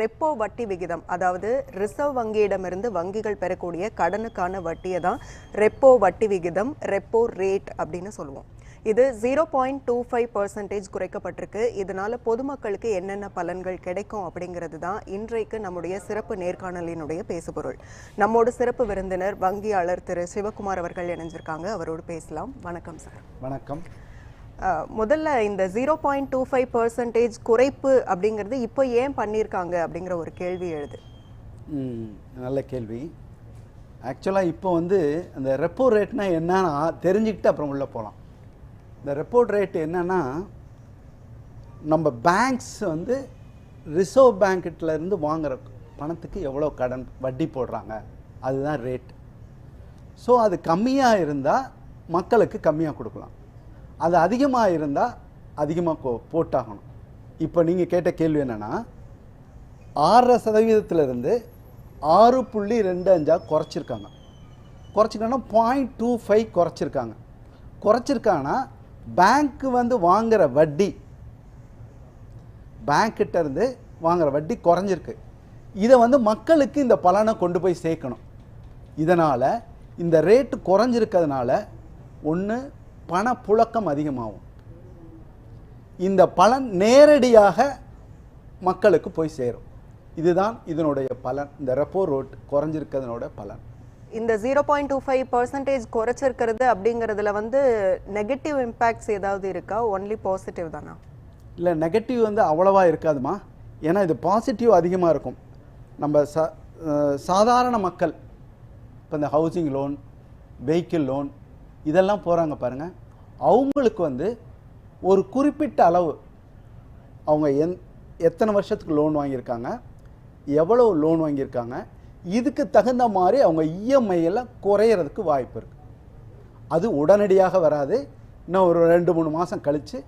Repo வட்டி விகிதம் அதாவது ரிசர்வ் வங்கியிடமிருந்து வங்கிகள் பெறக்கூடிய கடனுக்கான வட்டியை தான் ரெப்போ வட்டி விகிதம் ரெப்போ ரேட் அப்படின்னு சொல்லுவோம். இது zero point two five percentage குறைக்கப்பட்டிருக்கு. இதனால பொதுமக்களுக்கு என்னென்ன பலன்கள் கிடைக்கும் அப்படிங்கிறது தான் இன்றைக்கு நம்முடைய சிறப்பு நேர்காணலினுடைய பேசுபொருள். நம்மோட சிறப்பு விருந்தினர் வங்கியாளர் திரு சிவகுமார் அவர்கள் இணைஞ்சிருக்காங்க. அவரோடு பேசலாம். வணக்கம் சார். வணக்கம். முதல்ல இந்த zero point two five percentage குறைப்பு அப்படிங்கிறது இப்போ ஏன் பண்ணியிருக்காங்க அப்படிங்கிற ஒரு கேள்வி எழுது. நல்ல கேள்வி. ஆக்சுவலாக இப்போ வந்து அந்த ரெப்போ ரேட்னா என்னன்னா தெரிஞ்சுக்கிட்டு அப்புறம் உள்ளே போகலாம் இந்த ரெப்போ ரேட் என்னன்னா நம்ம பேங்க்ஸ் வந்து ரிசர்வ் பேங்க்கிட்ட இருந்து வாங்குற பணத்துக்கு எவ்வளோ கடன் வட்டி போடுறாங்க. அதுதான் ரேட் ஸோ அது கம்மியாக இருந்தால் மக்களுக்கு கம்மியாக கொடுக்கலாம். அது அதிகமாக இருந்தால் அதிகமாக போட்டாகணும். இப்போ நீங்கள் கேட்ட கேள்வி என்னென்னா ஆறரை சதவீதத்திலிருந்து ஆறு புள்ளி ரெண்டு அஞ்சா குறைச்சிருக்காங்க. குறைச்சிருக்காங்கன்னா பாயிண்ட் டூ ஃபைவ் குறைச்சிருக்காங்க. குறைச்சிருக்காங்கன்னா பேங்க்கு வந்து வாங்குகிற வட்டி பேங்க்கிட்ட இருந்து வட்டி குறைஞ்சிருக்கு. இதை வந்து மக்களுக்கு இந்த பலனை கொண்டு போய் சேர்க்கணும். இதனால் இந்த ரேட்டு குறைஞ்சிருக்கிறதுனால ஒன்று பணப்புழக்கம் அதிகமாகும். இந்த பலன் நேரடியாக மக்களுக்கு போய் சேரும். இதுதான் இதனுடைய பலன். இந்த ரெப்போ ரோட் குறைஞ்சிருக்கிறதுனோட பலன். இந்த zero point two five percentage குறைச்சிருக்கிறது அப்படிங்கிறதுல வந்து நெகட்டிவ் இம்பேக்ட்ஸ் ஏதாவது இருக்கா? ஒன்லி பாசிட்டிவ் தானா? இல்லை நெகட்டிவ் வந்து அவ்வளவா இருக்காதுமா? ஏன்னா இது பாசிட்டிவ் அதிகமாக இருக்கும். நம்ம ச சாதாரண மக்கள் இப்போ இந்த ஹவுசிங் லோன் வெஹிக்கிள் லோன் இதெல்லாம் போகிறாங்க பாருங்கள் அவங்களுக்கு வந்து ஒரு குறிப்பிட்ட அளவு அவங்க எந் எத்தனை வருஷத்துக்கு லோன் வாங்கியிருக்காங்க எவ்வளோ லோன் வாங்கியிருக்காங்க இதுக்கு தகுந்த மாதிரி அவங்க இஎம்ஐயில் குறையிறதுக்கு வாய்ப்பு இருக்குது அது உடனடியாக வராது. இன்னும் ஒரு ரெண்டு மூணு மாதம் கழித்து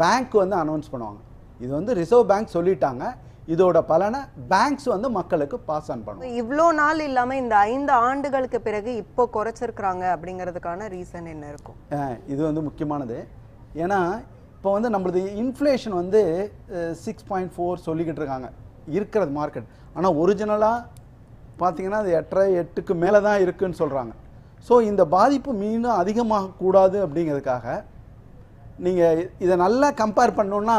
பேங்க் வந்து அனௌன்ஸ் பண்ணுவாங்க. இது வந்து ரிசர்வ் பேங்க் சொல்லிட்டாங்க. இதோட பலனை பேங்க்ஸ் வந்து மக்களுக்கு பாஸ் ஆன் பண்ணுவாங்க இவ்வளோ நாள் இல்லாம இந்த ஐந்து ஆண்டுகளுக்கு பிறகு இப்போ குறைச்சிருக்கிறாங்க அப்படிங்கிறதுக்கான ரீசன் என்ன இருக்கும்? இது வந்து முக்கியமானது. ஏன்னா இப்போ வந்து நம்மளது இன்ஃப்ளேஷன் வந்து சிக்ஸ் பாயிண்ட் ஃபோர் சொல்லிக்கிட்டு இருக்காங்க. இருக்கிறது மார்க்கெட் ஆனால் ஒரிஜினலாக பார்த்தீங்கன்னா அது எட்டரை எட்டுக்கு மேலே தான் இருக்குன்னு சொல்கிறாங்க ஸோ இந்த பாதிப்பு மீண்டும் அதிகமாக கூடாது அப்படிங்கிறதுக்காக நீங்கள் இதை நல்லா கம்பேர் பண்ணோன்னா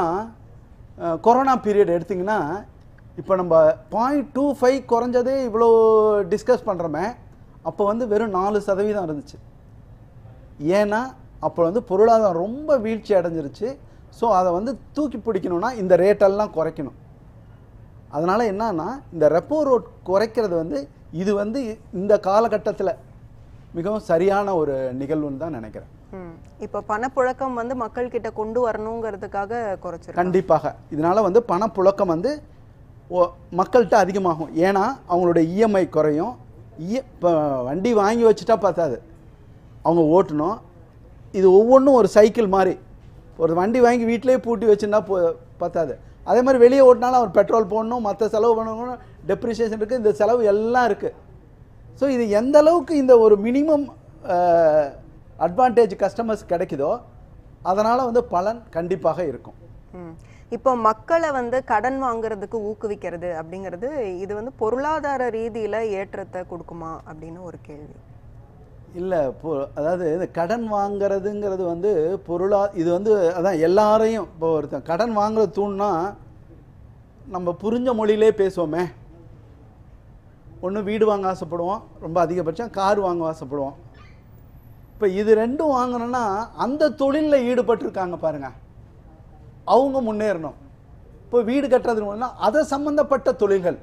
கொரோனா பீரியட் எடுத்திங்கன்னா இப்போ நம்ம பாயிண்ட் டூ ஃபைவ் குறைஞ்சதே இவ்வளோ டிஸ்கஸ் பண்ணுறோமே அப்போ வந்து வெறும் நாலு சதவீதம் இருந்துச்சு. ஏன்னா அப்போ வந்து பொருளாதாரம் ரொம்ப வீழ்ச்சி அடைஞ்சிருச்சு. ஸோ அதை வந்து தூக்கி பிடிக்கணும்னா இந்த ரேட்டெல்லாம் குறைக்கணும். அதனால் என்னன்னா இந்த ரெப்போ ரோட் குறைக்கிறது வந்து இது வந்து இந்த காலகட்டத்தில் மிகவும் சரியான ஒரு நிகழ்வுன்னு தான் நினைக்கிறேன். இப்போ பணப்புழக்கம் வந்து மக்கள் கிட்ட கொண்டு வரணுங்கிறதுக்காக குறைச்சிருக்காங்க. கண்டிப்பாக. இதனால் வந்து பணப்புழக்கம் வந்து ஓ- மக்கள்கிட்ட அதிகமாகும். ஏன்னா அவங்களோட இஎம்ஐ குறையும். இ இப்போ வண்டி வாங்கி வச்சுட்டா பார்த்தாது அவங்க ஓட்டணும். இது ஒவ்வொன்றும் ஒரு சைக்கிள் மாதிரி ஒரு வண்டி வாங்கி வீட்டிலே பூட்டி வச்சுருந்தா போ பத்தாது. அதே மாதிரி வெளியே ஓட்டினாலும் அவர் பெட்ரோல் போடணும் மற்ற செலவு பண்ணணும் டெப்ரிசியேஷன் இருக்குது இந்த செலவு எல்லாம் இருக்குது ஸோ இது எந்த அளவுக்கு இந்த ஒரு மினிமம் அட்வான்டேஜ் கஸ்டமர்ஸ் கிடைக்குதோ அதனால் வந்து பலன் கண்டிப்பாக இருக்கும். இப்போ மக்களை வந்து கடன் வாங்குறதுக்கு ஊக்குவிக்கிறது அப்படிங்கிறது இது வந்து பொருளாதார ரீதியில ஏற்றத்தை கொடுக்குமா அப்படின்னு ஒரு கேள்வி. இல்லை பொ அதாவது இந்த கடன் வாங்குறதுங்கிறது வந்து பொருளா இது வந்து அதான் எல்லாரையும் இப்போ ஒருத்தன் கடன் வாங்குறது தூண்னா நம்ம புரிஞ்ச மொழியிலே பேசுவோமே. ஒன்று வீடு வாங்க ஆசைப்படுவோம் ரொம்ப அதிகபட்சம் கார் வாங்க ஆசைப்படுவோம். இப்போ இது ரெண்டும் வாங்கணும்னா அந்த தொழிலில் ஈடுபட்டிருக்காங்க பாருங்க. அவங்க முன்னேறணும். இப்போ வீடு கட்டுறது மூலம்னா அதை சம்மந்தப்பட்ட தொழில்கள்.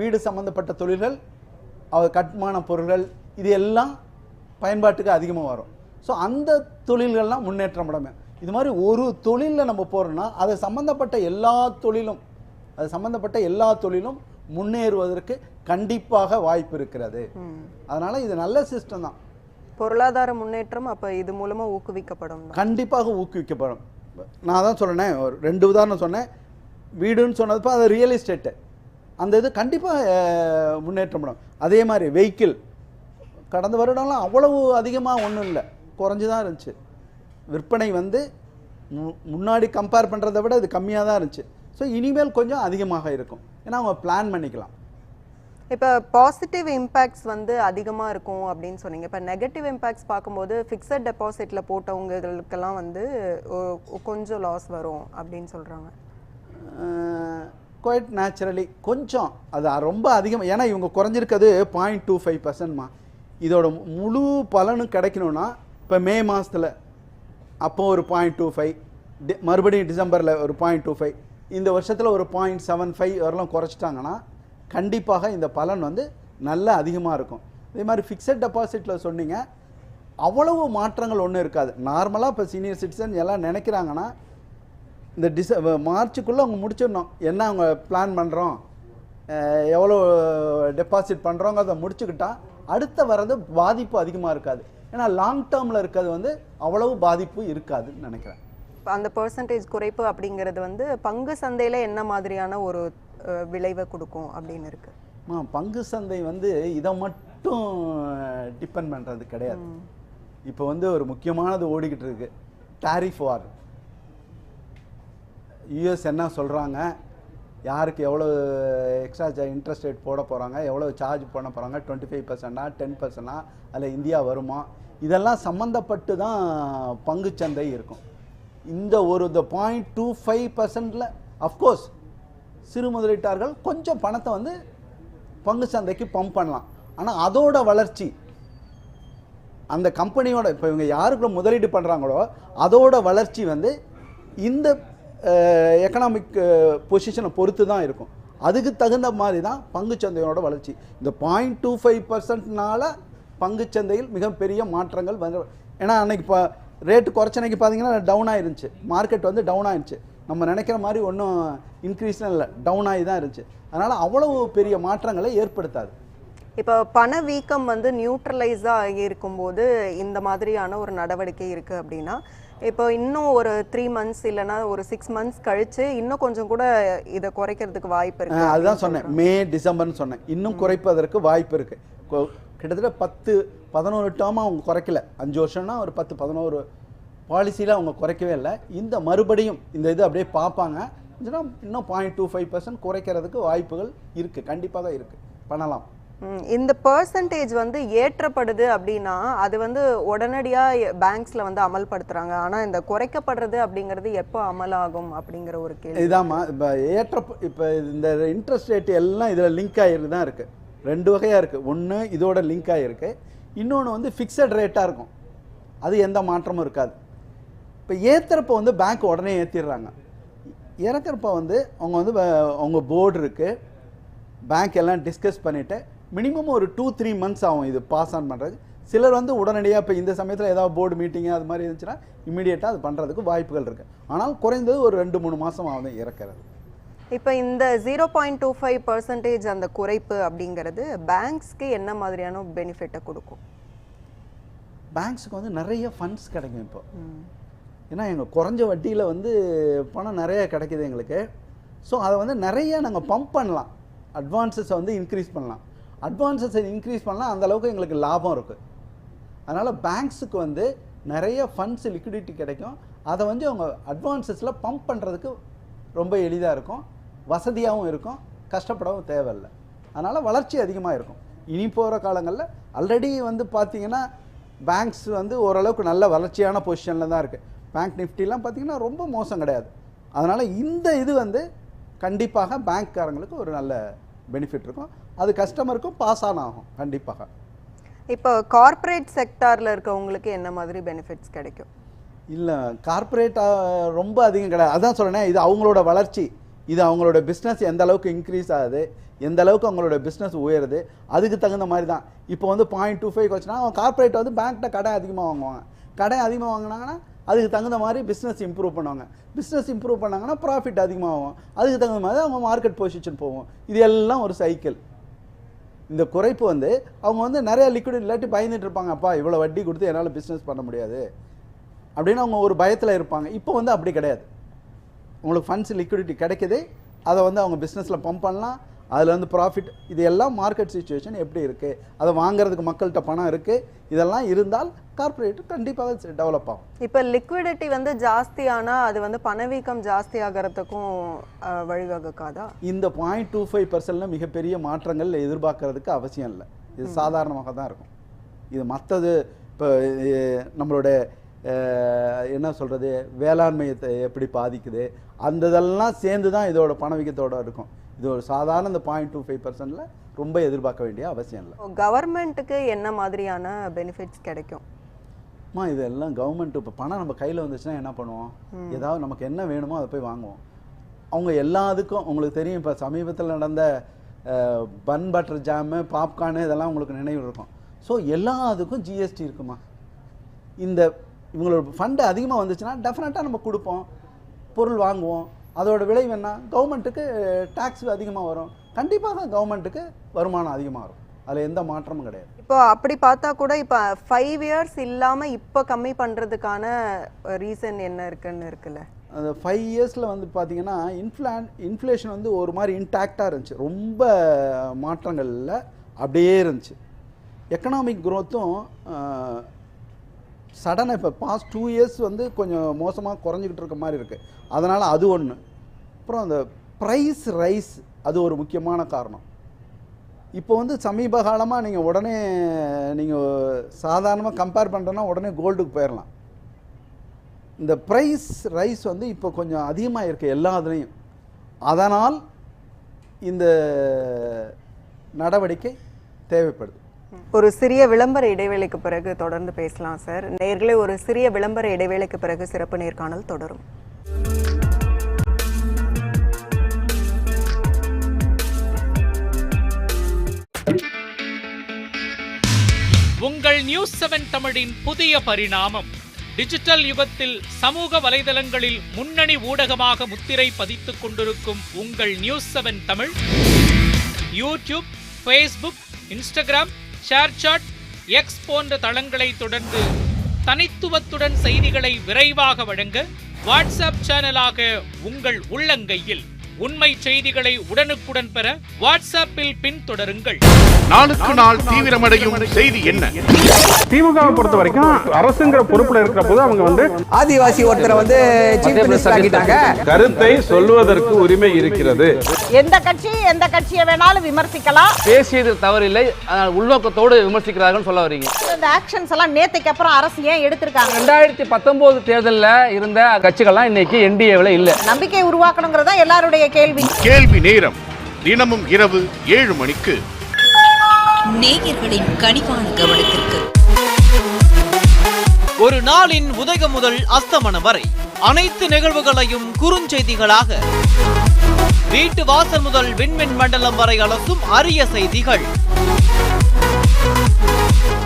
வீடு சம்மந்தப்பட்ட தொழில்கள் கட்டுமான பொருள்கள் இது எல்லாம் பயன்பாட்டுக்கு அதிகமாக வரும். ஸோ அந்த தொழில்கள்லாம் முன்னேற்றம் அடைமே இது மாதிரி ஒரு தொழிலில் நம்ம போகிறோம்னா அது சம்மந்தப்பட்ட எல்லா தொழிலும் அது சம்மந்தப்பட்ட எல்லா தொழிலும் முன்னேறுவதற்கு கண்டிப்பாக வாய்ப்பு இருக்கிறது. அதனால இது நல்ல சிஸ்டம் தான். பொருளாதார முன்னேற்றம் அப்போ இது மூலமாக ஊக்குவிக்கப்படும் கண்டிப்பாக ஊக்குவிக்கப்படும். நான் தான் சொன்னேன் ஒரு ரெண்டு உதாரணம் சொன்னேன். வீடுன்னு சொன்னதுப்போ அது ரியல் எஸ்டேட்டு அந்த இது கண்டிப்பாக முன்னேற்றம் படும். அதே மாதிரி வெஹிக்கிள் கடந்த வருடம்லாம் அவ்வளவு அதிகமாக ஒன்றும் இல்லை. குறைஞ்சி தான் இருந்துச்சு. விற்பனை வந்து மு- முன்னாடி கம்பேர் பண்ணுறதை விட இது கம்மியாக தான் இருந்துச்சு. ஸோ இனிமேல் கொஞ்சம் அதிகமாக இருக்கும். ஏன்னா அவங்க பிளான் பண்ணிக்கலாம். இப்போ பாசிட்டிவ் இம்பேக்ட்ஸ் வந்து அதிகமாக இருக்கும் அப்படின்னு சொன்னீங்க. இப்போ நெகட்டிவ் இம்பேக்ட்ஸ் பார்க்கும்போது ஃபிக்ஸட் டெபாசிட்டில் போட்டவங்களுக்கெல்லாம் வந்து கொஞ்சம் லாஸ் வரும் அப்படின்னு சொல்கிறாங்க குவைட் நேச்சுரலி கொஞ்சம். அது ரொம்ப அதிகம். ஏன்னா இவங்க குறைஞ்சிருக்கிறது பாயிண்ட் டூ ஃபைவ் பர்சன்ட்மா இதோட முழு பலனும் கிடைக்கணும்னா இப்போ மே மாதத்தில் அப்போ ஒரு பாயிண்ட் டூ ஃபைவ் டி மறுபடியும் டிசம்பரில் ஒரு பாயிண்ட் டூ ஃபைவ் இந்த வருஷத்தில் ஒரு பாயிண்ட் செவன் ஃபைவ் வரலாம் குறைச்சிட்டாங்கன்னா கண்டிப்பாக இந்த பலன் வந்து நல்ல அதிகமாக இருக்கும். இதே மாதிரி ஃபிக்ஸட் டெபாசிட்டில் சொன்னீங்க அவ்வளவு மாற்றங்கள் ஒன்றும் இருக்காது. நார்மலாக இப்போ சீனியர் சிட்டிசன் எல்லாம் நினைக்கிறாங்கன்னா இந்த டிச மார்ச்சுக்குள்ளே அவங்க முடிச்சிடணும். என்ன அவங்க பிளான் பண்ணுறோம் எவ்வளோ டெபாசிட் பண்ணுறோங்கிறத முடிச்சுக்கிட்டா அடுத்த வர்றது பாதிப்பு அதிகமாக இருக்காது. ஏன்னா லாங் டேர்மில் இருக்கிறது வந்து அவ்வளவு பாதிப்பு இருக்காதுன்னு நினைக்கிறேன். அந்த பர்சன்டேஜ் குறைப்பு அப்படிங்கிறது வந்து பங்கு சந்தையில் என்ன மாதிரியான ஒரு விளைவை கொடுக்கும் அப்படின்னு இருக்கு. பங்கு சந்தை வந்து இதை மட்டும் டிபெண்ட் பண்ணுறது கிடையாது. இப்போ வந்து ஒரு முக்கியமானது ஓடிக்கிட்டு இருக்கு. டாரிஃப் வார் யூஎஸ் என்ன சொல்கிறாங்க யாருக்கு எவ்வளோ எக்ஸ்ட்ரா இன்ட்ரெஸ்ட் ரேட் போட போகிறாங்க எவ்வளோ சார்ஜ் பண்ண போகிறாங்க டுவெண்ட்டி ஃபைவ் பர்சன்டா டென் பர்சன்டா அதில் இந்தியா வருமா? இதெல்லாம் சம்மந்தப்பட்டு தான் பங்குச்சந்தை இருக்கும். இந்த ஒரு இந்த பாயிண்ட் டூ ஃபைவ் பர்சன்டில் அஃப்கோர்ஸ் சிறு முதலீட்டார்கள் கொஞ்சம் பணத்தை வந்து பங்கு சந்தைக்கு பம்ப் பண்ணலாம். ஆனால் அதோட வளர்ச்சி அந்த கம்பெனியோட இப்போ இவங்க யாருக்குள்ள முதலீடு பண்ணுறாங்களோ அதோட வளர்ச்சி வந்து இந்த எக்கனாமிக் பொசிஷனை பொறுத்து தான் இருக்கும். அதுக்கு தகுந்த மாதிரி தான் பங்குச்சந்தையோட வளர்ச்சி. இந்த பாயிண்ட் டூ ஃபைவ் பர்சன்ட்னால பங்குச்சந்தையில் மிகப்பெரிய மாற்றங்கள் வந்து ஏன்னா அன்னைக்கு இப்போ ரேட்டு குறைச்சனைக்கு பார்த்தீங்கன்னா டவுன் ஆயிருந்துச்சு. மார்க்கெட் வந்து டவுன் ஆயிருந்துச்சு. நம்ம நினைக்கிற மாதிரி ஒன்றும் இன்க்ரீஸ்லாம் இல்லை. டவுன் ஆகி தான் இருந்துச்சு. அதனால் அவ்வளவு பெரிய மாற்றங்களை ஏற்படுத்தாது. இப்போ பண வீக்கம் வந்து நியூட்ரலைஸா இருக்கும்போது இந்த மாதிரியான ஒரு நடவடிக்கை இருக்கு அப்படின்னா இப்போ இன்னும் ஒரு த்ரீ மந்த்ஸ் இல்லைன்னா ஒரு சிக்ஸ் மந்த்ஸ் கழிச்சு இன்னும் கொஞ்சம் கூட இதை குறைக்கிறதுக்கு வாய்ப்பு இருக்கு ஆ, அதுதான் சொன்னேன். மே டிசம்பர்னு சொன்னேன். இன்னும் குறைப்பதற்கு வாய்ப்பு இருக்கு. கொ- கிட்டத்தட்ட பத்து பதினோரு டேர்மாக அவங்க குறைக்கல. அஞ்சு வருஷம்னா ஒரு பத்து பதினோரு பாலிசியில் அவங்க குறைக்கவே இல்லை. இந்த மறுபடியும் இந்த இது அப்படியே பார்ப்பாங்க. இன்னும் பாயிண்ட் டூ ஃபைவ் பர்சன்ட் குறைக்கிறதுக்கு வாய்ப்புகள் இருக்குது கண்டிப்பாக இருக்குது பண்ணலாம். இந்த பெர்சன்டேஜ் வந்து ஏற்றப்படுது அப்படின்னா அது வந்து உடனடியா பேங்க்ஸ்ல வந்து அமல்படுத்துறாங்க. ஆனா இந்த குறைக்கப்படுறது அப்படிங்கிறது எப்போ அமலாகும் அப்படிங்கிற ஒரு கேள்வி. இதாம்மா இப்போ ஏற்ற இப்போ இந்த இன்ட்ரெஸ்ட் ரேட் எல்லாம் இதில் லிங்க் ஆகிருக்கு தான் இருக்குது ரெண்டு வகையாக இருக்குது ஒன்று இதோட லிங்க் ஆகிருக்கு இன்னொன்று வந்து ஃபிக்ஸட் ரேட்டாக இருக்கும். அது எந்த மாற்றமும் இருக்காது. இப்போ ஏற்றுறப்ப வந்து பேங்க் உடனே ஏற்றிடுறாங்க இறக்குறப்ப வந்து அவங்க வந்து அவங்க போர்டு இருக்குது பேங்க் எல்லாம் டிஸ்கஸ் பண்ணிவிட்டு மினிமம் ஒரு டூ த்ரீ மந்த்ஸ் ஆகும் இது பாஸ் ஆன் பண்ணுறது சிலர் வந்து உடனடியாக இப்போ இந்த சமயத்தில் ஏதாவது போர்டு மீட்டிங்கு அது மாதிரி இருந்துச்சுன்னா இமீடியட்டாக அது பண்ணுறதுக்கு வாய்ப்புகள் இருக்குது ஆனால் குறைந்தது ஒரு ரெண்டு மூணு மாதம் ஆகும் இறக்குறது. இப்போ இந்த zero point two five percentage அந்த குறைப்பு அப்படிங்கிறது பேங்க்ஸ்க்கு என்ன மாதிரியான பெனிஃபிட்டை கொடுக்கும்? பேங்க்ஸுக்கு வந்து நிறைய ஃபண்ட்ஸ் கிடைக்கும் இப்போ. ஏன்னா எங்கள் குறைஞ்ச வட்டியில் வந்து பணம் நிறைய கிடைக்குது எங்களுக்கு. ஸோ அதை வந்து நிறைய நாங்கள் பம்ப் பண்ணலாம். அட்வான்சஸை வந்து இன்க்ரீஸ் பண்ணலாம். அட்வான்சஸை இன்க்ரீஸ் பண்ணலாம். அந்த அளவுக்கு எங்களுக்கு லாபம் இருக்குது அதனால் பேங்க்ஸுக்கு வந்து நிறைய ஃபண்ட்ஸ் லிக்விடிட்டி கிடைக்கும். அதை வந்து அவங்க அட்வான்சஸில் பம்ப் பண்ணுறதுக்கு ரொம்ப எளிதாக இருக்கும். வசதியாகவும் இருக்கும். கஷ்டப்படவும் தேவையில்லை. அதனால் வளர்ச்சி அதிகமாக இருக்கும். இனி போகிற காலங்களில் ஆல்ரெடி வந்து பார்த்திங்கன்னா பேங்க்ஸ் வந்து ஓரளவுக்கு நல்ல வளர்ச்சியான பொசிஷனில் தான் இருக்குது பேங்க் நிஃப்டிலாம் பார்த்தீங்கன்னா ரொம்ப மோசம் கிடையாது. அதனால் இந்த இது வந்து கண்டிப்பாக பேங்க்காரங்களுக்கு ஒரு நல்ல பெனிஃபிட் இருக்கும். அது கஸ்டமருக்கும் பாஸ் ஆன் ஆகும் கண்டிப்பாக. இப்போ கார்ப்பரேட் செக்டார்ல இருக்கவங்களுக்கு என்ன மாதிரி பெனிஃபிட்ஸ் கிடைக்கும்? இல்லை கார்ப்பரேட் ரொம்ப அதிகம் கிடையாது. அதான் சொல்றேனே இது அவங்களோட வளர்ச்சி. இது அவங்களோட பிஸ்னஸ் எந்த அளவுக்கு இன்க்ரீஸ் ஆகுது எந்த அளவுக்கு அவங்களோட பிஸ்னஸ் உயருது அதுக்கு தகுந்த மாதிரி தான். இப்போ வந்து பாயிண்ட் டூ ஃபைவ் வச்சுனா அவங்க கார்ப்பரேட் வந்து பேங்க்கிட்ட கடை அதிகமாக வாங்குவாங்க. கடை அதிகமாக வாங்கினாங்கன்னா அதுக்கு தகுந்த மாதிரி பிஸ்னஸ் இம்ப்ரூவ் பண்ணுவாங்க. பிஸ்னஸ் இம்ப்ரூவ் பண்ணாங்கன்னா ப்ராஃபிட் அதிகமாகும். அதுக்கு தகுந்த மாதிரி அவங்க மார்க்கெட் பொசிஷன் போகும். இது எல்லாம் ஒரு சைக்கிள் இந்த குறைப்பு வந்து அவங்க வந்து நிறைய லிக்விட் இல்லாட்டி பயந்துட்டு இருப்பாங்க. அப்பா இவ்வளோ வட்டி கொடுத்து என்னால் பிஸ்னஸ் பண்ண முடியாது. அப்படின்னு அவங்க ஒரு பயத்தில் இருப்பாங்க. இப்போ வந்து அப்படி கிடையாது. உங்களுக்கு ஃபண்ட்ஸ் லிக்விடிட்டி கிடைக்குது. அதை வந்து அவங்க பிஸ்னஸில் பம்ப் பண்ணலாம். அதில் வந்து ப்ராஃபிட் இது எல்லாம் மார்க்கெட் சுச்சுவேஷன் எப்படி இருக்குது அதை வாங்குறதுக்கு மக்கள்கிட்ட பணம் இருக்குது இதெல்லாம் இருந்தால் கார்ப்பரேட் கண்டிப்பாக டெவலப் ஆகும். இப்போ லிக்விடிட்டி வந்து ஜாஸ்தியானா அது வந்து பணவீக்கம் ஜாஸ்தி ஆகிறதுக்கும் வழிவகுக்காதா? இந்த பாயிண்ட் டூ ஃபைவ் பர்சன்டில் மிகப்பெரிய மாற்றங்கள் எதிர்பார்க்கறதுக்கு அவசியம் இல்லை. இது சாதாரணமாக தான் இருக்கும். இது மற்றது இப்போ நம்மளோட என்ன சொல்கிறது வேளாண்மையத்தை எப்படி பாதிக்குது? அந்த இதெல்லாம் சேர்ந்து தான் இதோட பணவீக்கத்தோட இருக்கும். இது ஒரு சாதாரண இந்த பாயிண்ட் டூ ஃபைவ் பர்சன்டில் ரொம்ப எதிர்பார்க்க வேண்டிய அவசியம் இல்லை. கவர்மெண்ட்டுக்கு என்ன மாதிரியான பெனிஃபிட்ஸ் கிடைக்கும்? அம்மா இதெல்லாம் கவர்மெண்ட் இப்போ பணம் நம்ம கையில் வந்துச்சுன்னா என்ன பண்ணுவோம்? ஏதாவது நமக்கு என்ன வேணுமோ அதை போய் வாங்குவோம். அவங்க எல்லாத்துக்கும் உங்களுக்கு தெரியும் இப்போ சமீபத்தில் நடந்த பன் பட்டர் ஜாமு பாப்கார்னு இதெல்லாம் உங்களுக்கு நினைவு இருக்கும். ஸோ எல்லாத்துக்கும் ஜிஎஸ்டி இருக்குமா? இந்த இவங்களோட ஃபண்டு அதிகமாக வந்துச்சுன்னா டெஃபினட்டாக நம்ம கொடுப்போம். பொருள் வாங்குவோம். அதோட விளைவு என்ன? கவர்மெண்ட்டுக்கு டேக்ஸ் அதிகமாக வரும். கண்டிப்பாக கவர்மெண்ட்டுக்கு வருமானம் அதிகமாக வரும். அதில் எந்த மாற்றமும் கிடையாது. இப்போ அப்படி பார்த்தா கூட இப்போ ஃபைவ் இயர்ஸ் இல்லாம இப்போ கம்மி பண்றதுக்கான ரீசன் என்ன இருக்குன்னு இருக்குல்ல? அந்த ஃபைவ் இயர்ஸில் வந்து பார்த்தீங்கன்னா இன்ஃப்ளான் இன்ஃப்ளேஷன் வந்து ஒரு மாதிரி இன்டாக்டாக இருந்துச்சு. ரொம்ப மாற்றங்கள் இல்லை அப்படியே இருந்துச்சு. எக்கனாமிக் க்ரோத்தும் சடனாக இப்போ பாஸ்ட் டூ இயர்ஸ் வந்து கொஞ்சம் மோசமாக குறைஞ்சிக்கிட்டு இருக்க மாதிரி இருக்குது அதனால் அது ஒன்று அப்புறம் அந்த ப்ரைஸ் ரைஸ் அது ஒரு முக்கியமான காரணம். இப்போ வந்து சமீப காலமாக நீங்கள் உடனே நீங்கள் சாதாரணமாக கம்பேர் பண்ணுறோன்னா உடனே கோல்டுக்கு போயிடலாம் இந்த ப்ரைஸ் ரைஸ் வந்து இப்போ கொஞ்சம் அதிகமாக இருக்குது எல்லா இதுலேயும். அதனால் இந்த நடவடிக்கை தேவைப்படுது. ஒரு சிறிய விளம்பர இடைவேளைக்கு பிறகு தொடர்ந்து பேசலாம் சார். நேர்களே ஒரு சிறிய விளம்பர இடைவேளைக்கு பிறகு சிறப்பு நேர்காணல் தொடரும். உங்கள் நியூஸ் செவன் தமிழின் புதிய பரிணாமம். டிஜிட்டல் யுகத்தில் சமூக வலைதளங்களில் முன்னணி ஊடகமாக முத்திரை பதித்துக் கொண்டிருக்கும் உங்கள் news seven Tamil. YouTube Facebook Instagram ShareChat X போன்ற தளங்களை தொடர்ந்து தனித்துவத்துடன் செய்திகளை விரைவாக வழங்க வாட்ஸ்அப் சேனலாக உங்கள் உள்ளங்கையில். உண்மை செய்திகளை உடனுக்குடன் பெற வாட்ஸ்அப்பில் பின்தொடருங்கள். நாளுக்கு நாள் தீவிரமடையும் செய்தி என்ன? திமுகவை பொறுத்த வரைக்கும் அரசுங்கிற பொறுப்புல இருக்கிற போது அவங்க வந்து ஆதிவாசி ஒருத்தரை வந்து கருத்தை சொல்வதற்கு உரிமை இருக்கிறது. எந்த கட்சி எந்த கட்சியை வேணாலும் விமர்சிக்கலாம். பேசியது தவறில்லை. ஆனால் உள்நோக்கத்தோடு விமர்சிக்கிறார்கள் சொல்ல வரீங்க இந்த ஆக்ஷன்ஸ் எல்லாம் நேத்துக்கு அப்புறம் அரசு ஏன் எடுத்திருக்காங்க? ரெண்டாயிரத்தி பத்தொன்பது தேர்தலில் இருந்த கட்சிகள்லாம் இன்னைக்கு என்டிஏவில் இல்லை. நம்பிக்கை உருவாக்கணுங்கிறதா எல்லாருடைய கேள்வி. கேள்வி நேரம். தினமும் இரவு ஏழு மணிக்கு. நேயர்களின் கனிவான கவனத்திற்கு. ஒரு நாளின் உதயம் முதல் அஸ்தமனம் வரை அனைத்து நிகழ்வுகளையும் குறுஞ்செய்திகளாக. வீட்டு வாசல் முதல் விண்மின் மண்டலம் வரை அலசும் அரிய செய்திகள்.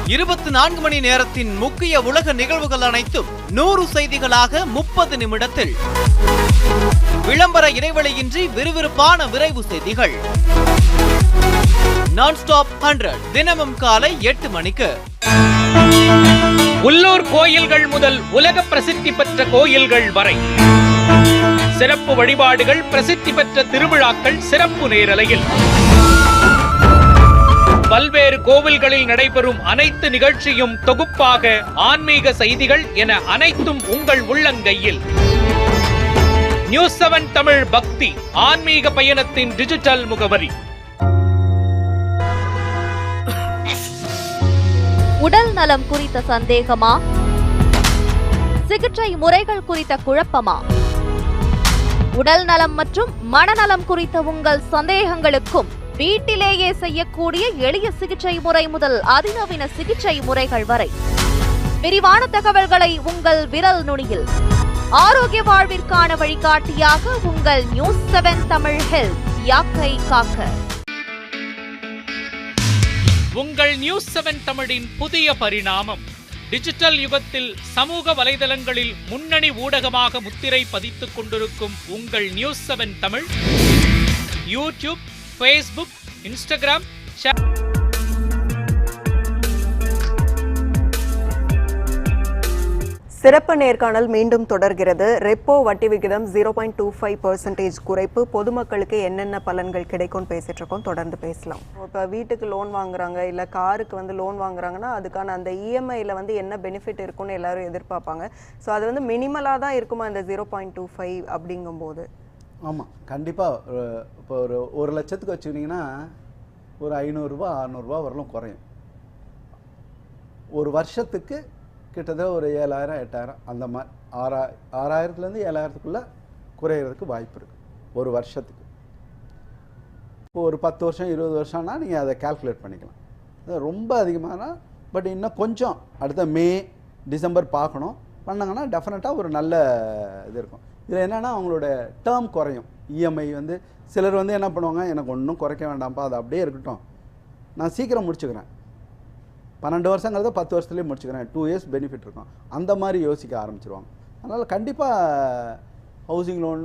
இருபத்தி நான்கு மணி நேரத்தின் முக்கிய உலக நிகழ்வுகள் அனைத்தும் நூறு செய்திகளாக முப்பது நிமிடத்தில். விளம்பர இடைவெளியின்றி விறுவிறுப்பான விரைவு செய்திகள். நான் ஸ்டாப் ஹண்ட்ரட் தினமும் காலை எட்டு மணிக்கு. உள்ளூர் கோயில்கள் முதல் உலக பிரசித்தி பெற்ற கோயில்கள் வரை. சிறப்பு வழிபாடுகள் பிரசித்தி பெற்ற திருவிழாக்கள் சிறப்பு நேரலையில். பல்வேறு கோவில்களில் நடைபெறும் அனைத்து நிகழ்ச்சியும் தொகுப்பாக ஆன்மீக செய்திகள் என அனைத்தும் உங்கள் உள்ளங்கையில். நியூஸ் செவன் தமிழ் பக்தி ஆன்மீக பயணத்தின் டிஜிட்டல் முகவரி. உடல் நலம் குறித்த சந்தேகமா? சிகிச்சை முறைகள் குறித்த குழப்பமா? உடல் நலம் மற்றும் மனநலம் குறித்த உங்கள் சந்தேகங்களுக்கும் வீட்டிலேயே செய்யக்கூடிய எளிய சிகிச்சை முறை முதல் அதிநவீன சிகிச்சை முறைகள் வரை. விரிவான தகவல்களை உங்கள் விரல் நுனியில். ஆரோக்கிய வாழ்விற்கான வழிகாட்டியாக உங்கள் நியூஸ் செவன் தமிழ் ஹெல்த் யாக்கை காக்க. உங்கள் நியூஸ் செவன் தமிழின் புதிய பரிணாமம். டிஜிட்டல் யுகத்தில் சமூக வலைதளங்களில் முன்னணி ஊடகமாக முத்திரை பதித்துக் கொண்டிருக்கும் உங்கள் news seven Tamil. YouTube Facebook Instagram சிறப்பு நேர்காணல் மீண்டும் தொடர்கிறது. ரெப்போ வட்டி விகிதம் zero point two five percentage குறைப்பு. பொதுமக்களுக்கு என்னென்ன பலன்கள் கிடைக்கும்னு பேசிட்டு இருக்கோம். தொடர்ந்து பேசலாம். இப்போ வீட்டுக்கு லோன் வாங்குறாங்க இல்லை காருக்கு வந்து லோன் வாங்குறாங்கன்னா அதுக்கான அந்த இஎம்ஐயில் வந்து என்ன பெனிஃபிட் இருக்கும்னு எல்லாரும் எதிர்பார்ப்பாங்க. ஸோ அது வந்து மினிமலாக தான் இருக்குமா அந்த ஜீரோ பாயிண்ட் டூ ஃபைவ் அப்படிங்கும்போது? ஆமாம் கண்டிப்பாக இப்போ ஒரு ஒரு லட்சத்துக்கு வச்சுக்கிட்டிங்கன்னா ஒரு ஐநூறுரூவா அறநூறுரூவா வரலும் குறையும். ஒரு வருஷத்துக்கு கிட்டத்தட்ட ஒரு ஏழாயிரம் எட்டாயிரம் அந்த மாதிரி ஆறா ஆறாயிரத்துலேருந்து ஏழாயிரத்துக்குள்ளே குறையிறதுக்கு வாய்ப்பு இருக்குது ஒரு வருஷத்துக்கு. இப்போ ஒரு பத்து வருஷம் இருபது வருஷம்னா நீங்கள் அதை கால்குலேட் பண்ணிக்கலாம். அது ரொம்ப அதிகமான பட் இன்னும் கொஞ்சம் அடுத்த மே டிசம்பர் பார்க்கணும். பண்ணாங்கன்னா டெஃபினட்டாக ஒரு நல்ல இது இருக்கும். இதில் என்னென்னா அவங்களோட டேர்ம் குறையும். இஎம்ஐ வந்து சிலர் வந்து என்ன பண்ணுவாங்க எனக்கு ஒன்றும் குறைக்க வேண்டாம்ப்பா அது அப்படியே இருக்கட்டும். நான் சீக்கிரம் முடிச்சுக்கிறேன். பன்னெண்டு வருஷங்கிறத பத்து வருஷத்துலேயே முடிச்சுக்கிறேன். டூ இயர்ஸ் பெனிஃபிட் இருக்கும். அந்த மாதிரி யோசிக்க ஆரம்பிச்சிருவாங்க. அதனால் கண்டிப்பாக housing loan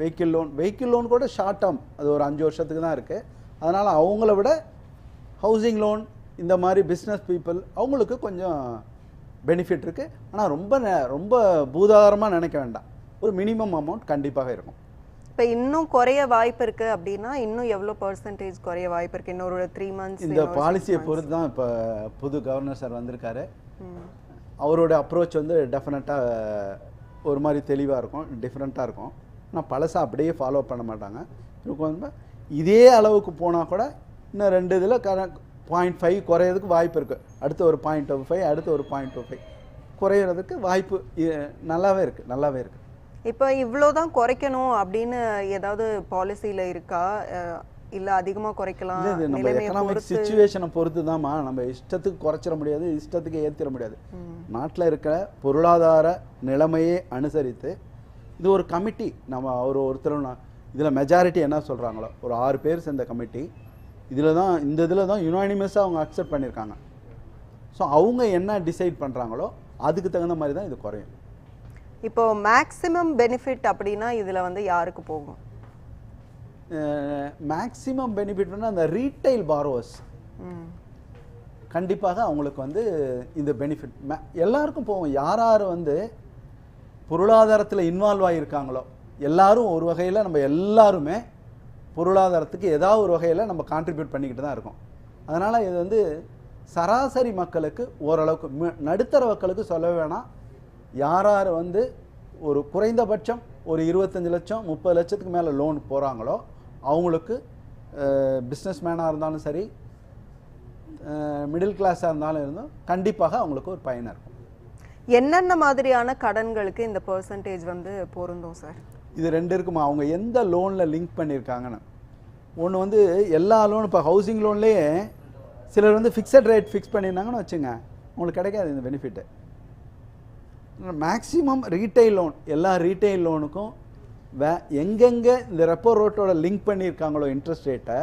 vehicle loan vehicle loan கூட ஷார்ட் டேர்ம் அது ஒரு அஞ்சு வருஷத்துக்கு தான் இருக்குது அதனால் அவங்கள விட ஹவுசிங் லோன் இந்த மாதிரி பிஸ்னஸ் பீப்புள் அவங்களுக்கு கொஞ்சம் பெனிஃபிட் இருக்குது ஆனால் ரொம்ப ரொம்ப பூதாகரமாக நினைக்க வேண்டாம். ஒரு மினிமம் அமௌண்ட் கண்டிப்பாக இருக்கும். இப்போ இன்னும் குறைய வாய்ப்பு இருக்கு அப்படின்னா இன்னும் எவ்வளோ பர்சன்டேஜ் குறைய வாய்ப்பு இருக்கு? இன்னொரு த்ரீ மந்த்ஸ் இந்த பாலிசியை பொறுத்து தான் இப்போ புது கவர்னர் சார் வந்திருக்காரு. அவரோட அப்ரோச் வந்து டெஃபினட்டாக ஒரு மாதிரி தெளிவாக இருக்கும் டிஃப்ரெண்ட்டாக இருக்கும். ஆனால் பழசை அப்படியே ஃபாலோ பண்ண மாட்டாங்க. இருக்கும் இதே அளவுக்கு போனால் கூட இன்னும் ரெண்டு இதில் கர பாயிண்ட் ஃபைவ் குறையிறதுக்கு வாய்ப்பு இருக்குது அடுத்து ஒரு பாயிண்ட் டூ ஃபைவ் அடுத்து ஒரு பாயிண்ட் டூ ஃபைவ் குறையிறதுக்கு வாய்ப்பு நல்லாவே இருக்குது நல்லாவே இருக்குது இப்போ இவ்வளோதான் குறைக்கணும் அப்படின்னு ஏதாவது பாலிசியில் இருக்கா? இல்ல அதிகமா குறைக்கலாம் நம்ம எக்கனாமிக் சுச்சுவேஷனை பொறுத்து? தான்மா நம்ம இஷ்டத்துக்கு குறைச்சிட முடியாது இஷ்டத்துக்கு ஏற்றிட முடியாது. நாட்டில் இருக்கிற பொருளாதார நிலைமையை அனுசரித்து இது ஒரு கமிட்டி நம்ம ஒரு ஒருத்தர் இதில் மெஜாரிட்டி என்ன சொல்கிறாங்களோ ஒரு ஆறு பேர் சேர்ந்த கமிட்டி இதில் தான் இந்த இதில் தான் யுனானிமஸாக அவங்க அக்செப்ட் பண்ணியிருக்காங்க. ஸோ அவங்க என்ன டிசைட் பண்ணுறாங்களோ அதுக்கு தகுந்த மாதிரி தான் இது குறையும். இப்போ மேக்ஸிமம் பெனிஃபிட் அப்படின்னா இதுல வந்து யாருக்கு போகும்? மேக்ஸிமம் பெனிஃபிட்னா அந்த ரீட்டைல் பாரோவர்ஸ் ம். கண்டிப்பாக அவங்களுக்கு வந்து இந்த பெனிஃபிட் எல்லாருக்கும் போகும். யார் யார் வந்து பொருளாதாரத்தில் இன்வால்வ் ஆகியிருக்காங்களோ எல்லாரும் ஒரு வகையில் நம்ம எல்லாருமே பொருளாதாரத்துக்கு ஏதாவது ஒரு வகையில் நம்ம கான்ட்ரிபியூட் பண்ணிக்கிட்டு தான் இருக்கோம். அதனால் இது வந்து சராசரி மக்களுக்கு ஓரளவுக்கு நடுத்தர மக்களுக்கு சொல்ல வேணாம். யார் யார் வந்து ஒரு குறைந்தபட்சம் ஒரு இருபத்தஞ்சு லட்சம் முப்பது லட்சத்துக்கு மேலே லோன் போகிறாங்களோ அவங்களுக்கு பிஸ்னஸ் மேனாக இருந்தாலும் சரி மிடில் கிளாஸாக இருந்தாலும் இருந்தும் கண்டிப்பாக அவங்களுக்கு ஒரு பயனாக இருக்கும். என்னென்ன மாதிரியான கடன்களுக்கு இந்த பெர்சன்டேஜ் வந்து பொருந்தும் சார்? இது ரெண்டு இருக்குமா? அவங்க எந்த லோனில் லிங்க் பண்ணியிருக்காங்கன்னு ஒன்று வந்து எல்லா லோன் இப்போ ஹவுசிங் லோன்லேயே சிலர் வந்து ஃபிக்ஸட் ரேட் ஃபிக்ஸ் பண்ணியிருந்தாங்கன்னு வச்சுங்க. உங்களுக்கு கிடைக்காது இந்த பெனிஃபிட்டு மேக்ஸிமம் ரீட்டைல் லோன் எல்லா ரீட்டைல் லோனுக்கும் வே எங்கெங்கே இந்த ரெப்போ ரோட்டோட லிங்க் பண்ணியிருக்காங்களோ இன்ட்ரெஸ்ட் ரேட்டை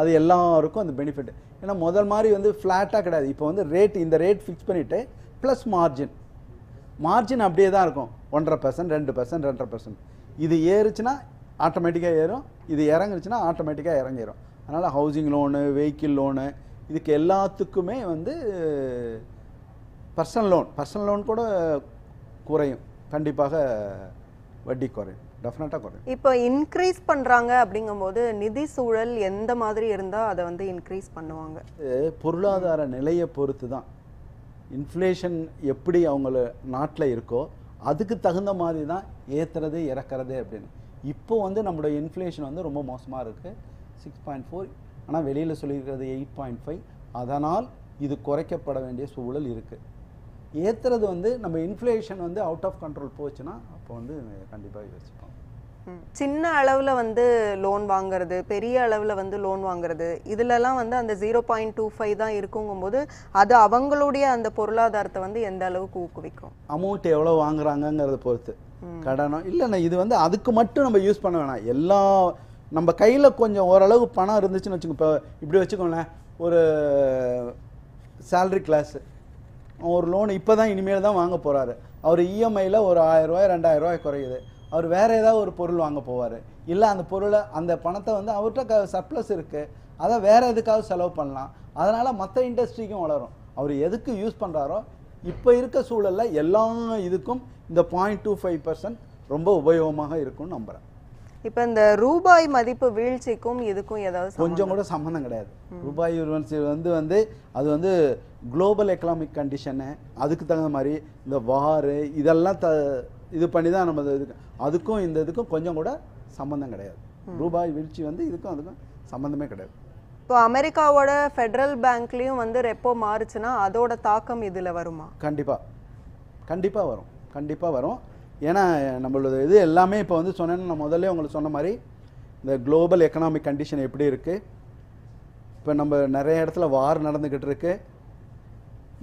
அது எல்லாருக்கும் அந்த பெனிஃபிட் ஏன்னா முதல் மாதிரி வந்து ஃப்ளாட்டாக கிடையாது. இப்போ வந்து ரேட் இந்த ரேட் ஃபிக்ஸ் பண்ணிவிட்டு ப்ளஸ் மார்ஜின் மார்ஜின் அப்படியே தான் இருக்கும். ஒன்றரை பர்சன்ட் ரெண்டு பர்சன்ட் ரெண்டரை பர்சன்ட் இது ஏறுச்சுன்னா ஆட்டோமேட்டிக்காக ஏறும். இது இறங்குச்சுன்னா ஆட்டோமேட்டிக்காக இறங்கிடும் அதனால் ஹவுசிங் லோனு வெஹிக்கிள் லோனு இதுக்கு எல்லாத்துக்குமே வந்து பர்சனல் லோன் பர்சனல் லோன் கூட குறையும். கண்டிப்பாக வட்டி குறையும். டெஃபினட்டாக குறையும். இப்போ இன்க்ரீஸ் பண்றாங்க அப்படிங்கும்போது நிதி சூழல் எந்த மாதிரி இருந்தா அதை வந்து இன்க்ரீஸ் பண்ணுவாங்க? பொருளாதார நிலையை பொறுத்து தான் இன்ஃப்ளேஷன் எப்படி அவங்கள நாட்டில் இருக்கோ அதுக்கு தகுந்த மாதிரி தான் ஏற்றுறது இறக்குறது அப்படின்னு. இப்போ வந்து நம்மளுடைய இன்ஃப்ளேஷன் வந்து ரொம்ப மோசமாக இருக்குது சிக்ஸ் பாயிண்ட் ஃபோர் ஆனால் வெளியில் சொல்லியிருக்கிறது எயிட் பாயிண்ட் ஃபைவ் அதனால் இது குறைக்கப்பட வேண்டிய சூழல் இருக்குது ஏற்றுறது வந்து நம்ம இன்ஃப்ளேஷன் வந்து அவுட் ஆஃப் கண்ட்ரோல் போச்சுன்னா அப்போ வந்து கண்டிப்பாக யோசிப்போம். சின்ன அளவுல வந்து லோன் வாங்குறது பெரிய அளவுல வந்து லோன் வாங்குறது இதுலலாம் வந்து அந்த ஜீரோ பாயிண்ட் டூ ஃபைவ் தான் இருக்குங்கும்போது அது அவங்களுடைய அந்த பொருளாதாரத்தை வந்து எந்த அளவுக்கு ஊக்குவிக்கும்? அமௌண்ட் எவ்வளோ வாங்குறாங்கங்கிறத பொறுத்து. கடனோ இல்லைண்ணா இது வந்து அதுக்கு மட்டும் நம்ம யூஸ் பண்ண வேணாம். எல்லா நம்ம கையில் கொஞ்சம் ஓரளவு பணம் இருந்துச்சுன்னு வச்சுக்கோங்க இப்போ இப்படி வச்சுக்கோங்களேன் ஒரு சேலரி கிளாஸு ஒரு லோன் இப்போ தான் இனிமேல் தான் வாங்க போகிறாரு அவர் இஎம்ஐயில் ஒரு ஆயிரரூவாய் ரெண்டாயிரரூவாய் குறையுது. அவர் வேறு ஏதாவது ஒரு பொருள் வாங்க போவார். இல்லை அந்த பொருளை அந்த பணத்தை வந்து அவர்கிட்ட க சர்ப்ளஸ் இருக்குது அதை வேறு எதுக்காவது செலவு பண்ணலாம். அதனால் மற்ற இண்டஸ்ட்ரிக்கும் வளரும். அவர் எதுக்கு யூஸ் பண்ணுறாரோ இப்போ இருக்க சூழலில் எல்லா இதுக்கும் இந்த பாயிண்ட் டூ ஃபைவ் பர்சன்ட் ரொம்ப உபயோகமாக இருக்கும்னு நம்புகிறேன் இப்போ இந்த ரூபாய் மதிப்பு வீழ்ச்சிக்கும் இதுக்கும் ஏதாவது கொஞ்சம் கூட சம்மந்தம் கிடையாது. ரூபாய் வந்து வந்து அது வந்து குளோபல் எக்கனாமிக் கண்டிஷனு அதுக்கு தகுந்த மாதிரி இந்த வாரு இதெல்லாம் த இது பண்ணி தான் நம்ம இதுக்கு அதுக்கும் இந்த இதுக்கும் கொஞ்சம் கூட சம்மந்தம் கிடையாது. ரூபாய் வீழ்ச்சி வந்து இதுக்கும் அதுக்கும் சம்மந்தமே கிடையாது. இப்போ அமெரிக்காவோட ஃபெடரல் பேங்க்லயும் வந்து ரெப்போ மாறுச்சுன்னா அதோட தாக்கம் இதுல வருமா? கண்டிப்பாக கண்டிப்பாக வரும். கண்டிப்பாக வரும். ஏன்னா நம்மளோட இது எல்லாமே இப்போ வந்து சொன்னேன்னு நான் முதல்ல உங்களுக்கு சொன்ன மாதிரி இந்த குளோபல் எக்கனாமிக் கண்டிஷன் எப்படி இருக்குது இப்போ நம்ம நிறைய இடத்துல வார் நடந்துக்கிட்டு இருக்கு.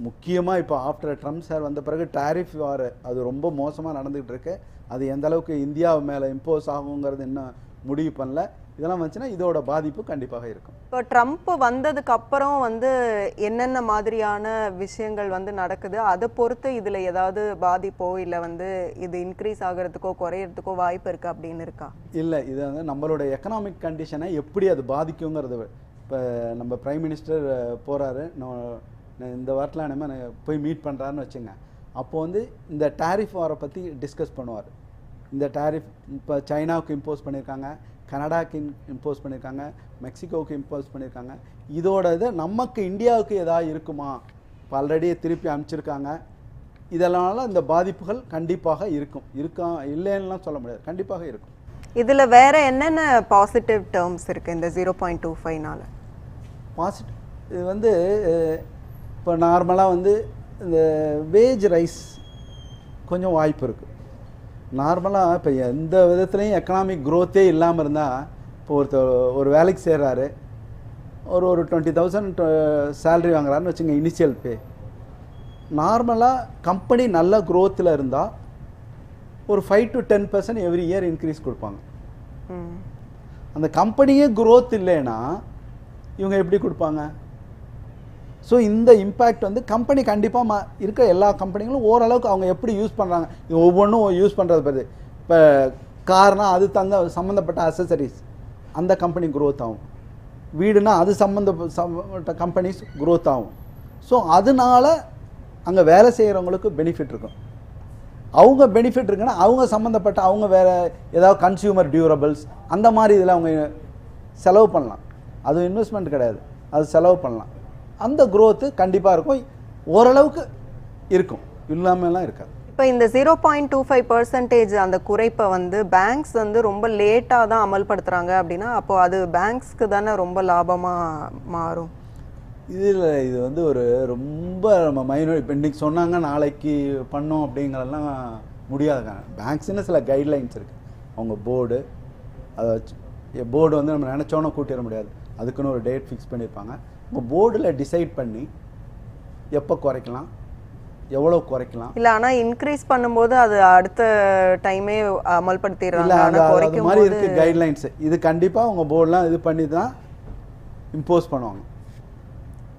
முக்கியமாக இப்போ ஆஃப்டர் ட்ரம்ப் சார் வந்த பிறகு டேரிஃப் வார் அது ரொம்ப மோசமாக நடந்துகிட்டு இருக்கு. அது எந்த அளவுக்கு இந்தியா மேலே இம்போஸ் ஆகுங்கிறது இன்னும் முடிவு பண்ணல. இதெல்லாம் வந்துச்சுன்னா இதோட பாதிப்பு கண்டிப்பாக இருக்கும். இப்போ ட்ரம்ப் வந்ததுக்கு அப்புறம் வந்து என்னென்ன மாதிரியான விஷயங்கள் வந்து நடக்குது? அதை பொறுத்து இதுல ஏதாவது பாதிப்போ இல்ல வந்து இது இன்க்ரீஸ் ஆகுறதுக்கோ குறையறதுக்கோ வாய்ப்பு இருக்கு அப்படின்னு இருக்கா? இல்லை இது வந்து நம்மளோட எக்கனாமிக் கண்டிஷனை எப்படி அது பாதிக்குங்கிறது இப்போ நம்ம பிரைம் மினிஸ்டர் போகிறாரு இந்த வாரத்தில் நான் போய் மீட் பண்ணுறாருன்னு வச்சுங்க. அப்போ வந்து இந்த டாரிஃப் வாரை பற்றி டிஸ்கஸ் பண்ணுவார். இந்த டாரிஃப் இப்போ சைனாவுக்கு இம்போஸ் பண்ணியிருக்காங்க கனடாக்கு இம்போஸ் பண்ணியிருக்காங்க மெக்சிகோவுக்கு இம்போஸ் பண்ணியிருக்காங்க இதோட இது நமக்கு இந்தியாவுக்கு ஏதாவது இருக்குமா? இப்போ ஆல்ரெடி திருப்பி அனுப்பிச்சிருக்காங்க. இதனால இந்த பாதிப்புகள் கண்டிப்பாக இருக்கும். இருக்கா இல்லைன்னுலாம் சொல்ல முடியாது. கண்டிப்பாக இருக்கும். இதுல வேற என்னென்ன பாசிட்டிவ் டேர்ம்ஸ் இருக்கு இந்த ஜீரோ பாயிண்ட் டூ ஃபைவ்னால பாசிட்டிவ் இது வந்து இப்போ நார்மலாக வந்து இந்த வேஜ் ரைஸ் கொஞ்சம் வாய்ப்பு இருக்குது நார்மலாக இப்போ எந்த விதத்துலையும் எக்கனாமிக் க்ரோத்தே இல்லாமல் இருந்தால் இப்போ ஒருத்தர் ஒரு வேலைக்கு சேர்றாரு. ஒரு ஒரு டுவெண்ட்டி தௌசண்ட் சேலரி வாங்குறாருன்னு வச்சுங்க இனிஷியல் பே நார்மலாக கம்பெனி நல்ல க்ரோத்தில் இருந்தால் ஒரு five to ten percent every year increase கொடுப்பாங்க. அந்த கம்பெனியே growth இல்லைன்னா இவங்க எப்படி கொடுப்பாங்க? ஸோ இந்த இம்பேக்ட் வந்து கம்பெனி கண்டிப்பாக மா இருக்க எல்லா கம்பெனிகளும் ஓரளவுக்கு அவங்க எப்படி யூஸ் பண்ணுறாங்க இது ஒவ்வொன்றும் யூஸ் பண்ணுறது பற்றி இப்போ கார்னா அது தந்த சம்மந்தப்பட்ட அசசரிஸ் அந்த கம்பெனி க்ரோத் ஆகும். வீடுனா அது சம்மந்தப்பட்ட கம்பெனிஸ் க்ரோத் ஆகும். ஸோ அதனால அங்கே வேலை செய்கிறவங்களுக்கு பெனிஃபிட் இருக்கும். அவங்க பெனிஃபிட் இருக்குன்னா அவங்க சம்மந்தப்பட்ட அவங்க வேறு ஏதாவது கன்சியூமர் டியூரபிள்ஸ் அந்த மாதிரி இதில் அவங்க செலவு பண்ணலாம். அது இன்வெஸ்ட்மெண்ட் கிடையாது. அது செலவு பண்ணலாம். அந்த growth கண்டிப்பாக இருக்கும். ஓரளவுக்கு இருக்கும். இல்லாமலாம் இருக்காது. இப்போ இந்த zero point two five percentage அந்த குறைப்பை வந்து பேங்க்ஸ் வந்து ரொம்ப லேட்டாக தான் அமல்படுத்துகிறாங்க அப்படின்னா அப்போ அது பேங்க்ஸ்க்கு தானே ரொம்ப லாபமாக மாறும்? இதில் இது வந்து ஒரு ரொம்ப நம்ம மைனர் இப்போ இன்றைக்கி சொன்னாங்க நாளைக்கு பண்ணோம் அப்படிங்கிறதெல்லாம் முடியாதுங்க பேங்க்ஸ்னு சில கைட்லைன்ஸ் இருக்குது அவங்க போர்டு அதை வச்சு போர்டு வந்து நம்ம நினச்சோன்னே கூட்டிட முடியாது. அதுக்குன்னு ஒரு டேட் ஃபிக்ஸ் பண்ணியிருப்பாங்க உங்கள் போர்டில் டிசைட் பண்ணி எப்போ குறைக்கலாம்? எவ்வளோ குறைக்கலாம்? இல்ல ஆனா இன்க்ரீஸ் பண்ணும்போது அது அடுத்த டைமே அமல்படுத்திடுறாங்க. அது மாதிரி இருக்குது கைட்லைன்ஸ் இது கண்டிப்பாக உங்கள் போர்டெலாம் இது பண்ணி தான் இம்போஸ் பண்ணுவாங்க.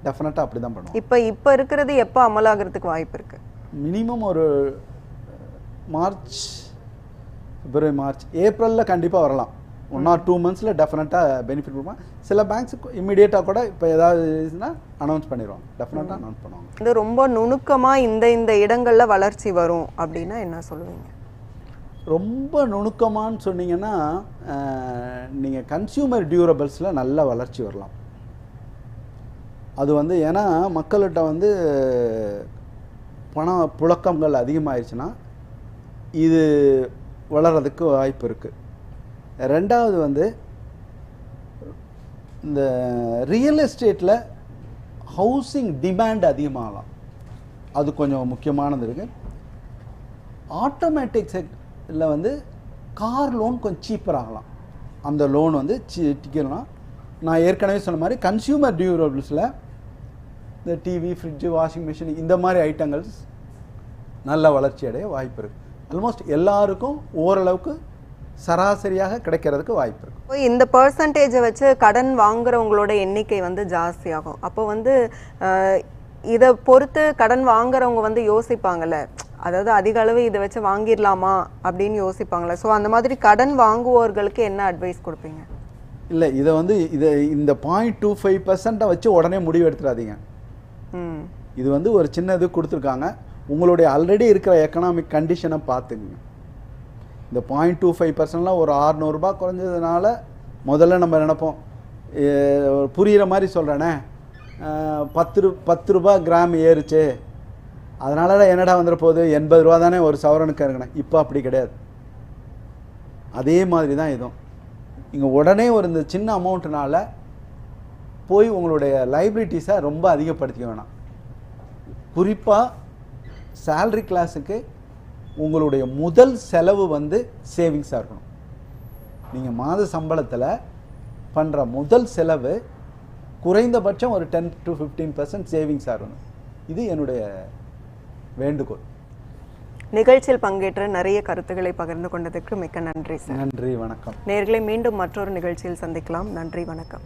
டெஃபினட்டாக அப்படி தான் பண்ணுவாங்க. இப்ப இப்ப இருக்கிறது எப்ப அமலாகிறதுக்கு வாய்ப்பு இருக்கு? மினிமம் ஒரு மார்ச் பிப்ரவரி மார்ச் ஏப்ரலில் கண்டிப்பாக வரலாம். ஒன் ஆர் டூ மந்த்ஸில் டெஃபினட்டாக பெனிஃபிட் கொடுப்பாங்க சில பேங்க்ஸுக்கு இமீடியட்டாக கூட இப்போ ஏதாவது இருந்துச்சுன்னா அனௌன்ஸ் பண்ணிடுவாங்க. டெஃபினட்டாக அனௌன்ஸ் பண்ணுவாங்க. இது ரொம்ப நுணுக்கமா இந்த இந்த இடங்கள்ல வளர்ச்சி வரும் அப்படின்னா என்ன சொல்லுவீங்க? ரொம்ப நுணுக்கமான்னு சொன்னீங்கன்னா நீங்கள் கன்சியூமர் டியூரபிள்ஸில் நல்ல வளர்ச்சி வரலாம். அது வந்து ஏன்னா மக்கள்கிட்ட வந்து பண புழக்கங்கள் அதிகமாகிடுச்சுன்னா இது வளர்கிறதுக்கு வாய்ப்பு இருக்குது ரெண்டாவது வந்து இந்த ரியல் எஸ்டேட்டில் ஹவுசிங் டிமாண்ட் அதிகமாகலாம். அது கொஞ்சம் முக்கியமானது இருக்குது ஆட்டோமேட்டிக் செக்டில் வந்து கார் லோன் கொஞ்சம் சீப்பர் ஆகலாம். அந்த லோன் வந்து டிக்கலாம் நான் ஏற்கனவே சொன்ன மாதிரி கன்சியூமர் டியூரபிள்ஸில் இந்த டிவி ஃப்ரிட்ஜு வாஷிங் மிஷின் இந்த மாதிரி ஐட்டங்கள்ஸ் நல்ல வளர்ச்சி அடைய வாய்ப்பு இருக்குது ஆல்மோஸ்ட் எல்லாருக்கும் ஓரளவுக்கு சராசரியாக கிடைக்கிறதுக்கு வாய்ப்பு இருக்குது இப்போ இந்த பர்சன்டேஜை வச்சு கடன் வாங்குறவங்களோட எண்ணிக்கை வந்து ஜாஸ்தியாகும். அப்போ வந்து இதை பொறுத்து கடன் வாங்குறவங்க வந்து யோசிப்பாங்கல்ல அதாவது அதிக அளவு இதை வச்சு வாங்கிடலாமா அப்படின்னு யோசிப்பாங்கல்ல. ஸோ அந்த மாதிரி கடன் வாங்குவோர்களுக்கு என்ன அட்வைஸ் கொடுப்பீங்க? இல்லை இதை வந்து இதை இந்த பாயிண்ட் டூ ஃபைவ் பர்சண்ட்டை வச்சு உடனே முடிவு எடுத்துடாதீங்க. இது வந்து ஒரு சின்ன இது கொடுத்துருக்காங்க. உங்களுடைய ஆல்ரெடி இருக்கிற எக்கனாமிக் கண்டிஷனை பார்த்துங்க இந்த பாயிண்ட் டூ ஃபைவ் பர்சன்ட்லாம் ஒரு ஆறுநூறுபா குறைஞ்சதுனால முதல்ல நம்ம நினைப்போம். புரிகிற மாதிரி சொல்கிறேனே பத்து ரூ பத்து ரூபா கிராம் ஏறுச்சு. அதனால என்னடா வந்துட போகுது? எண்பது ரூபா தானே ஒரு சவரனுக்கு இருக்கணும் இப்போ அப்படி கிடையாது. அதே மாதிரி தான் இதுவும். இங்கே உடனே ஒரு இந்த சின்ன அமௌண்ட்டுனால போய் உங்களுடைய லைபிலிட்டிஸை ரொம்ப அதிகப்படுத்திக்க வேணாம். குறிப்பாக சேல்ரி கிளாஸுக்கு உங்களுடைய முதல் செலவு வந்து சேவிங்ஸாக இருக்கணும். நீங்கள் மாத சம்பளத்தில் பண்ணுற முதல் செலவு குறைந்தபட்சம் ஒரு டென் டு ஃபிஃப்டீன் பர்சன்ட் சேவிங்ஸாக இருக்கணும். இது என்னுடைய வேண்டுகோள். நிகழ்ச்சியில் பங்கேற்று நிறைய கருத்துக்களை பகிர்ந்து கொண்டதுக்கு மிக்க நன்றி சார். நன்றி வணக்கம். நேர்களை மீண்டும் மற்றொரு நிகழ்ச்சியில் சந்திக்கலாம். நன்றி வணக்கம்.